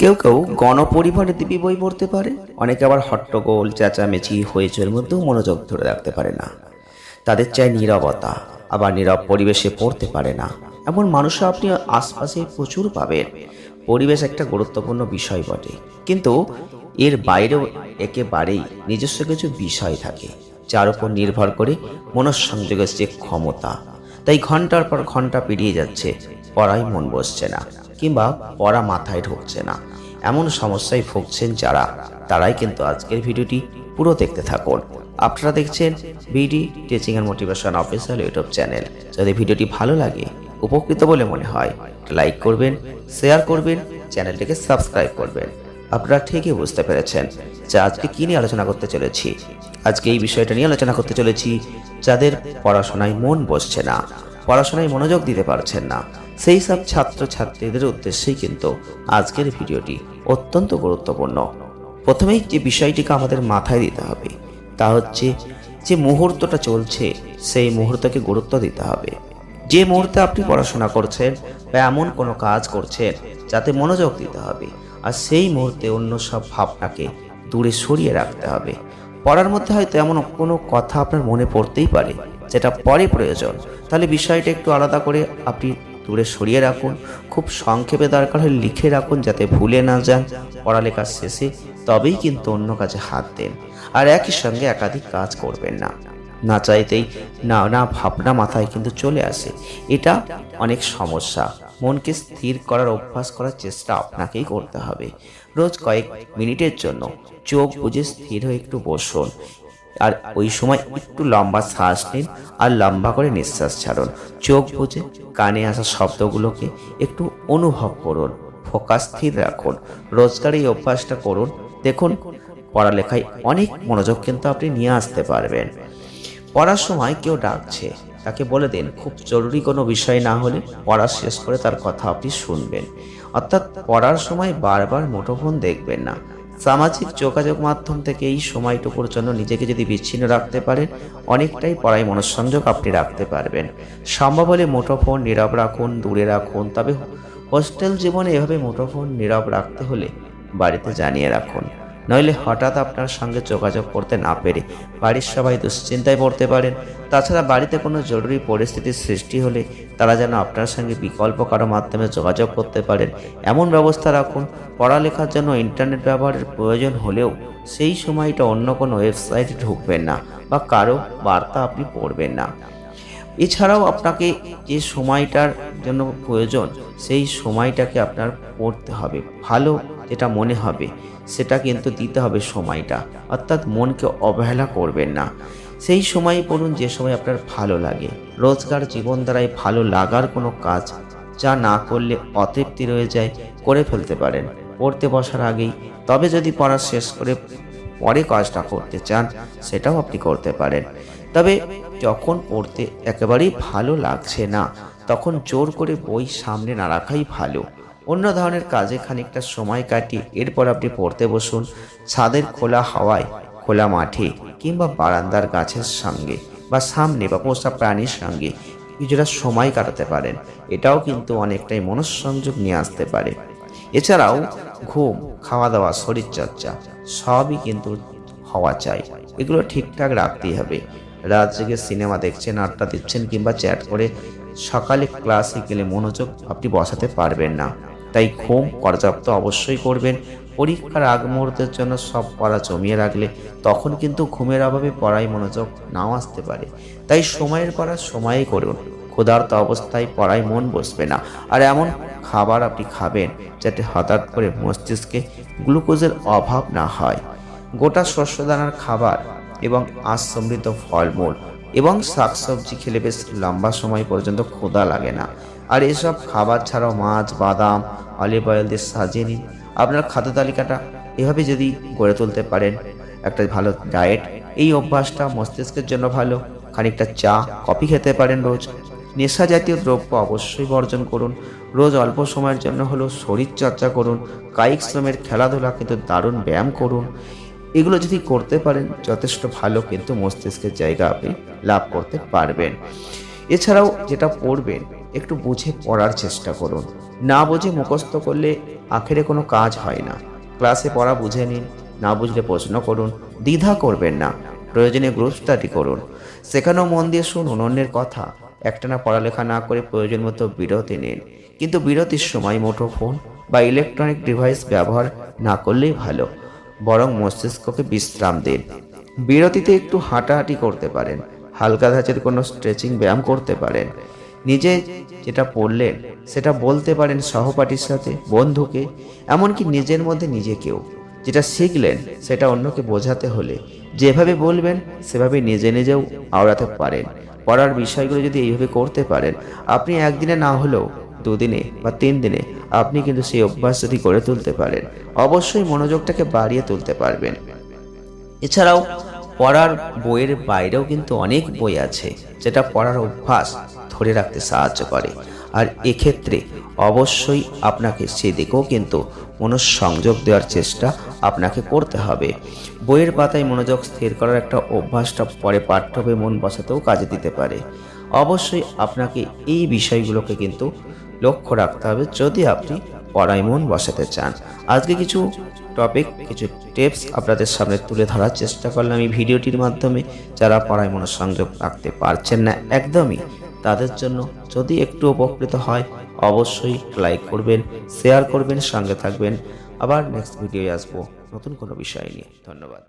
কেউ কেউ গণপরিবারে দিবি বই পড়তে পারে। অনেকে আবার হট্টগোল, চেঁচামেচি হইচের মধ্যেও মনোযোগ ধরে রাখতে পারে না। তাদের চাই নীরবতা, আবার নীরব পরিবেশে পড়তে পারে না। এমন মানুষও আপনি আশপাশে প্রচুর পাবেন। পরিবেশ একটা গুরুত্বপূর্ণ বিষয় বটে। কিন্তু এর বাইরেও একেবারেই নিজস্ব কিছু বিষয় থাকে, যার উপর নির্ভর করে মনঃসংযোগের যে ক্ষমতা। তাই ঘণ্টার পর ঘণ্টা পেরিয়ে যাচ্ছে, পড়ায় মন বসছে না। কিংবা পড়া মাথায় ঢুকছে না। এমন সমস্যায় ভুগছেন যারা, তারাই কিন্তু আজকের ভিডিওটি পুরো দেখতে থাকুন। আপনারা দেখছেন BD teaching and motivation official YouTube channel. যদি ভিডিওটি ভালো লাগে, উপকৃত বলে মনে হয় লাইক করবেন, শেয়ার করবেন, চ্যানেলটিকে সাবস্ক্রাইব করবেন। আপনারা ঠিকই বুঝতে পেরেছেন যে আজকে কী নিয়ে আলোচনা করতে চলেছি। আজকে এই বিষয়টা নিয়ে আলোচনা করতে চলেছি যাদের পড়াশোনায় মন বসছে না। পড়াশোনায় মনোযোগ দিতে পারছেন না। সেই সব ছাত্র ছাত্রীদের উদ্দেশ্যেই কিন্তু আজকের ভিডিওটি অত্যন্ত গুরুত্বপূর্ণ। প্রথমেই যে বিষয়টিকে আমাদের মাথায় দিতে হবে, তা হচ্ছে যে মুহূর্তটা চলছে, সেই মুহূর্তকে গুরুত্ব দিতে হবে। যে মুহূর্তে আপনি পড়াশোনা করছেন বা এমন কোনো কাজ করছেন, যাতে মনোযোগ দিতে হবে, আর সেই মুহূর্তে অন্য সব ভাবনাকে দূরে সরিয়ে রাখতে হবে। পড়ার মধ্যে হয়তো এমন কোনো কথা আপনার মনে পড়তেই পারে, যেটা পরে প্রয়োজন। তাহলে বিষয়টা একটু আলাদা করে আপনি দূরে সরিয়ে রাখুন। খুব সংক্ষেপে দরকার হলে লিখে রাখুন যাতে ভুলে না যান। পড়ালেখার শেষে তবেই কিন্তু অন্য কাজে হাত দেন। আর একই সঙ্গে একাধিক কাজ করবেন না। না চাইতেই, না না ভাবনা মাথায় কিন্তু চলে আসে। এটা অনেক সমস্যা। মনকে স্থির করার, অভ্যাস করার চেষ্টা আপনাকেই করতে হবে। রোজ কয়েক মিনিটের জন্য চোখ বুঝে স্থির হয়ে একটু বসুন। আর ওই সময় একটু লম্বা শ্বাস নিন আর লম্বা করে নিঃশ্বাস ছাড়ুন। চোখ বুঝে কানে আসা শব্দগুলোকে একটু অনুভব করুন, ফোকাস স্থির রাখুন। রোজগার এই অভ্যাসটা করুন। দেখুন, পড়ালেখায় অনেক মনোযোগ কিন্তু আপনি নিয়ে আসতে পারবেন। পড়ার সময় কেউ ডাকছে, তাকে বলে দিন, খুব জরুরি কোনো বিষয় না হলে পড়া শেষ করে তার কথা আপনি শুনবেন। অর্থাৎ পড়ার সময় বারবার মুঠোফোন দেখবেন না। সামাজিক যোগাযোগ মাধ্যম থেকে এই সময়টুকুর জন্য নিজেকে যদি বিচ্ছিন্ন রাখতে পারেন, অনেকটাই পড়ায় মনঃসংযোগ আপনি রাখতে পারবেন। সম্ভব হলে মুঠোফোন নীরব রাখুন, দূরে রাখুন, তবে হোস্টেল জীবনে এভাবে মুঠোফোন নীরব রাখতে হলে বাড়িতে জানিয়ে রাখুন। নইলে হঠাৎ আপনার সঙ্গে যোগাযোগ করতে না পেরে বাড়ির সবাই দুশ্চিন্তায় পড়তে পারেন। তাছাড়া বাড়িতে কোনো জরুরি পরিস্থিতির সৃষ্টি হলে তারা যেন আপনার সঙ্গে বিকল্প কারও মাধ্যমে যোগাযোগ করতে পারেন। এমন ব্যবস্থা রাখুন, পড়ালেখার জন্য ইন্টারনেট ব্যবহারের প্রয়োজন হলেও সেই সময়টা অন্য কোনো ওয়েবসাইটে ঢুকবেন না বা কারও বার্তা আপনি পড়বেন না। এছাড়াও আপনাকে যে সময়টার জন্য প্রয়োজন সেই সময়টাকে আপনার পড়তে হবে। ভালো যেটা মনে হবে, সেটা কিন্তু দিতে হবে সময়টা। অর্থাৎ মনকে অবহেলা করবেন না। সেই সময় পড়ুন, যে সময় আপনার ভালো লাগে। রোজগার জীবন দ্বারাই ভালো লাগার কোনো কাজ যা না করলে অতৃপ্তি রয়ে যায়, করে ফেলতে পারেন। পড়তে বসার আগেই, তবে যদি পড়া শেষ করে পরে কাজটা করতে চান, সেটাও আপনি করতে পারেন। তবে যখন পড়তে একেবারেই ভালো লাগছে না, তখন জোর করে বই সামনে না রাখাই ভালো। অন্য ধরনের কাজে খানিকটা সময় কাটিয়ে এরপর আপনি পড়তে বসুন ছাদের খোলা হাওয়ায়, খোলা মাঠে কিংবা বারান্দার গাছের সঙ্গে বা সামনে বা পোষা প্রাণীর সঙ্গে কিছুটা সময় কাটাতে পারেন। এটাও কিন্তু অনেকটাই মনঃসংযোগ নিয়ে আসতে পারে। এছাড়াও ঘুম খাওয়া দাওয়া শরীরচর্চা সবই কিন্তু হওয়া চাই। এগুলো ঠিকঠাক রাখতেই হবে। রাত জেগে সিনেমা দেখছেন, আড্ডা দিচ্ছেন কিংবা চ্যাট করে সকালে ক্লাসে গেলে মনোযোগ আপনি বসাতে পারবেন না। তাই ঘুম পর্যাপ্ত অবশ্যই করবেন। পরীক্ষার আগ মুহূর্তের জন্য সব পড়া জমিয়ে রাখলে তখন কিন্তু ঘুমের অভাবে পড়ায় মনোযোগ নাও আসতে পারে। তাই সময়ের পড়া সময়ে করুন। ক্ষুধার্ত অবস্থায় পড়ায় মন বসবে না। আর এমন খাবার আপনি খাবেন যাতে হঠাৎ করে মস্তিষ্কে গ্লুকোজের অভাব না হয়। গোটা শস্যদানার খাবার এবং আঁশ সমৃদ্ধ ফলমূল এবং শাকসবজি খেলে বেশ লম্বা সময় পর্যন্ত ক্ষুধা লাগে না। আর এসব খাবার ছাড়াও মাছ, বাদাম, অলিভ অয়েল দিয়ে সাজিয়ে নিন। আপনার খাদ্য তালিকাটা এভাবে যদি গড়ে তুলতে পারেন, একটা ভালো ডায়েট, এই অভ্যাসটা মস্তিষ্কের জন্য ভালো। খানিকটা চা, কফি খেতে পারেন রোজ। নেশা জাতীয় দ্রব্য অবশ্যই বর্জন করুন। রোজ অল্প সময়ের জন্য হলেও শরীরচর্চা করুন। কায়িক শ্রমের খেলাধুলা কিন্তু দারুণ ব্যায়াম করুন। এগুলো যদি করতে পারেন, যথেষ্ট ভালো কিন্তু মস্তিষ্কের জায়গা আপনি লাভ করতে পারবেন। এছাড়াও যেটা পড়বেন, একটু বুঝে পড়ার চেষ্টা করুন। না বুঝে মুখস্থ করলে আখেরে কোনো কাজ হয় না। ক্লাসে পড়া বুঝে নিন, না বুঝলে প্রশ্ন করুন, দ্বিধা করবেন না, প্রয়োজনে গ্রুপ স্টাডি করুন। সেখানেও মন দিয়ে শুনুন অন্যের কথা, একটানা পড়ালেখা না করে প্রয়োজন মতো বিরতি নিন। কিন্তু বিরতির সময় মুঠোফোন বা ইলেকট্রনিক ডিভাইস ব্যবহার না করলেই ভালো। বরং মস্তিষ্ককে বিশ্রাম দিন। বিরতিতে একটু হাঁটাহাঁটি করতে পারেন। হালকা ধাঁচের কোনো স্ট্রেচিং ব্যায়াম করতে পারেন। নিজে যেটা পড়লেন, সেটা বলতে পারেন সহপাঠীর সাথে, বন্ধুকে, এমনকি নিজের মধ্যে নিজেকেও। যেটা শিখলেন, সেটা অন্যকে বোঝাতে হলে। যেভাবে বলবেন, সেভাবে নিজে নিজেও আওড়াতে পারেন। পড়ার বিষয়গুলো যদি এইভাবে করতে পারেন, আপনি একদিনে না হলেও দুদিনে বা তিন দিনে আপনি কিন্তু সেই অভ্যাস যদি গড়ে তুলতে পারেন। অবশ্যই মনোযোগটাকে বাড়িয়ে তুলতে পারবেন। এছাড়াও পড়ার বইয়ের বাইরেও কিন্তু অনেক বই আছে, যেটা পড়ার অভ্যাস ধরে রাখতে সাহায্য করে। আর এক্ষেত্রে অবশ্যই আপনাকে সেদিকেও কিন্তু মনোসংযোগ দেওয়ার চেষ্টা আপনাকে করতে হবে। বইয়ের পাতায় মনোযোগ স্থির করার একটা অভ্যাসটা পরে পাঠ্য বই মন বসাতেও কাজে দিতে পারে। অবশ্যই আপনাকে এই বিষয়গুলোকে কিন্তু লক্ষ্য রাখতে হবে যদি আপনি পড়ায় মন বসাতে চান। আজকে কিছু টপিক কিছু টিপস আপনাদের সামনে তুলে ধরার চেষ্টা করলাম এই ভিডিওটির মাধ্যমে। যারা পড়ায় মনোসংযোগ রাখতে পারছেন না একদমই তাদের জন্য যদি একটু উপকৃত হয়, অবশ্যই লাইক করবেন শেয়ার করবেন, সঙ্গে থাকবেন। আবার নেক্সট ভিডিও আসব নতুন কোনো বিষয় নিয়ে। ধন্যবাদ।